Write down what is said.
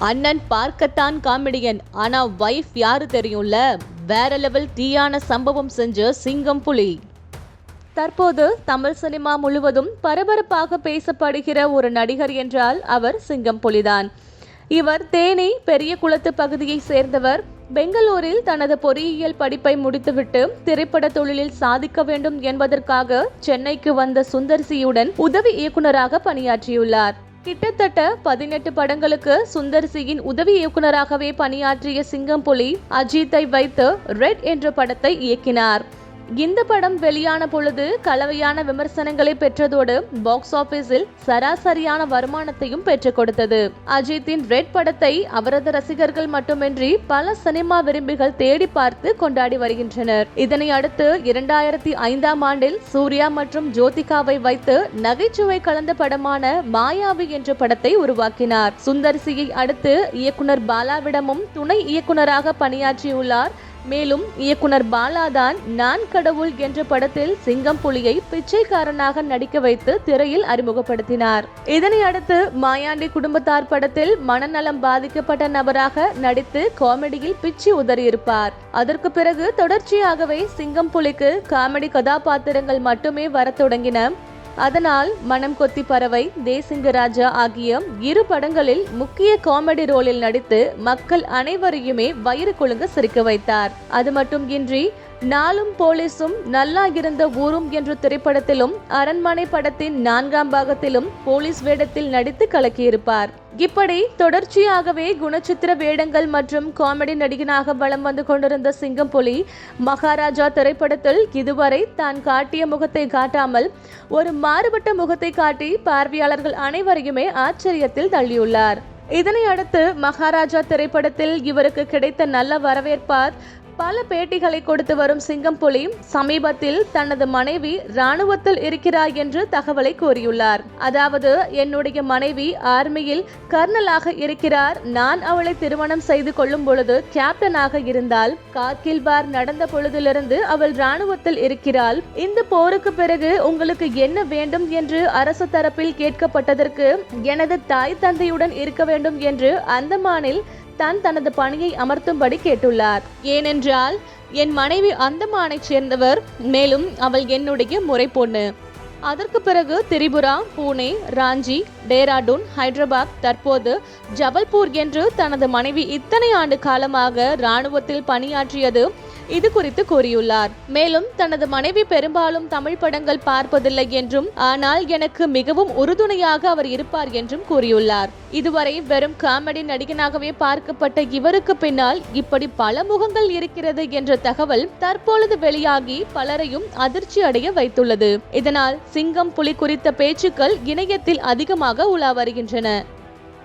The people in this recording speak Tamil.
அண்ணன் பார்க்கத்தான் காமெடியன். ஆனா வைஃப் யாரு தெரியும்ல? வேற லெவல் தீயான சம்பவம் செஞ்ச சிங்கம் புலி. தற்போது தமிழ் சினிமா முழுவதும் பரபரப்பாக பேசப்படுகிற ஒரு நடிகர் என்றால் அவர் சிங்கம் புலிதான். இவர் தேனி பெரிய குளத்து பகுதியை சேர்ந்தவர். பெங்களூரில் தனது பொறியியல் படிப்பை முடித்துவிட்டு திரைப்பட தொழிலில் சாதிக்க வேண்டும் என்பதற்காக சென்னைக்கு வந்த சுந்தர்சியுடன் உதவி இயக்குனராக பணியாற்றியுள்ளார். கிட்டத்தட்ட பதினெட்டு படங்களுக்கு சுந்தர்சியின் உதவி இயக்குனராகவே பணியாற்றிய சிங்கம்புலி அஜித்தை வைத்து ரெட் என்ற படத்தை இயக்கினார். இந்த படம் வெளியான பொழுது கலவையான விமர்சனங்களை பெற்றதோடு பாக்ஸ் ஆபீஸில் சராசரியான வருமானத்தையும் பெற்றுக் கொடுத்தது. அஜித்தின் ரெட் படத்தை அவரது ரசிகர்கள் மட்டுமின்றி பல சினிமா விரும்பிகள் தேடி பார்த்து கொண்டாடி வருகின்றனர். இதனை அடுத்து இரண்டாயிரத்தி ஐந்தாம் ஆண்டில் சூர்யா மற்றும் ஜோதிகாவை வைத்து நகைச்சுவை கலந்த படமான மாயாவி என்ற படத்தை உருவாக்கினார். சுந்தர்சியை அடுத்து இயக்குனர் பாலாவிடமும் துணை இயக்குனராக பணியாற்றியுள்ளார் மேலும் இயக்குனர் பாலாதான் நான் கடவுள் என்ற படத்தில் சிங்கம் புலியை பிச்சைக்காரனாக நடிக்க வைத்து திரையில் அறிமுகப்படுத்தினார். இதனை அடுத்து மாயாண்டி குடும்பத்தார் படத்தில் மனநலம் பாதிக்கப்பட்ட நபராக நடித்து காமெடியில் பிச்சு உதறியிருப்பார். அதற்கு பிறகு தொடர்ச்சியாகவே சிங்கம் புலிக்கு காமெடி கதாபாத்திரங்கள் மட்டுமே வரத் தொடங்கின அதனால் மனம் கொத்தி பறவை தேசிங்க ராஜா ஆகிய இரு படங்களில் முக்கிய காமெடி ரோலில் நடித்து மக்கள் அனைவரையுமே வயிறு கொழுங்க சிரிக்க வைத்தார். அது மட்டும் இன்றி நாளும் போலீஸும் நல்லா இருந்த ஊரும் என்ற திரைப்படத்திலும் அரண்மனை படத்தின் நான்காம் பாகத்திலும் போலீஸ் வேடத்தில் நடித்து கலக்கியிருப்பார். இப்படி தொடர்ச்சியாகவே குணச்சித்திர வேடங்கள் மற்றும் காமெடி நடிகனாக வலம் வந்து கொண்டிருந்த சிங்கம்புலி மகாராஜா திரைப்படத்தில் இதுவரை தான் காட்டிய முகத்தை காட்டாமல் ஒரு மாறுபட்ட முகத்தை காட்டி பார்வையாளர்கள் அனைவரையுமே ஆச்சரியத்தில் தள்ளியுள்ளார். இதனை அடுத்து மகாராஜா திரைப்படத்தில் இவருக்கு கிடைத்த நல்ல வரவேற்பார் பல பேட்டிகளை கொடுத்து வரும் சிங்கம்புலி சமீபத்தில் தனது மனைவி ராணுவத்தில் இருக்கிறார் என்று தகவலை கூறியுள்ளார். அதாவது என்னுடைய மனைவி ஆர்மியில் கர்னலாக இருக்கிறார். நான் அவளை திருமணம் செய்து கொள்ளும் பொழுது கேப்டனாக இருந்தால் கார்கில் பார் நடந்த பொழுதிலிருந்து அவள் ராணுவத்தில் இருக்கிறாள். இந்த போருக்கு பிறகு உங்களுக்கு என்ன வேண்டும் என்று அரசு தரப்பில் கேட்கப்பட்டதற்கு எனது தாய் தந்தையுடன் இருக்க வேண்டும் என்று அந்தமானில் தான் தனது பணியை அமர்த்தும்படி கேட்டுள்ளார். ஏனென்றால் என் மனைவி அந்தமானைச் சேர்ந்தவர் மேலும் அவள் என்னுடைய முறை பொண்ணு. அதற்கு பிறகு திரிபுரா பூனே ராஞ்சி டேராடூன் ஹைதராபாத் தற்போது ஜபல்பூர் என்று தனது மனைவி இத்தனை ஆண்டு காலமாக இராணுவத்தில் பணியாற்றியது இது குறித்து கூறியுள்ளார். மேலும் தனது மனைவி பெரும்பாலும் தமிழ் படங்கள் பார்ப்பதில்லை என்றும் ஆனால் எனக்கு மிகவும் உறுதுணையாக அவர் இருப்பார் என்றும் கூறியுள்ளார். இதுவரை வெறும் காமெடி நடிகனாகவே பார்க்கப்பட்ட இவருக்கு பின்னால் இப்படி பல முகங்கள் இருக்கிறது என்ற தகவல் தற்பொழுது வெளியாகி பலரையும் அதிர்ச்சி அடைய வைத்துள்ளது. இதனால் சிங்கம் புலி குறித்த பேச்சுக்கள் இணையத்தில் அதிகமாக உலா வருகின்றன.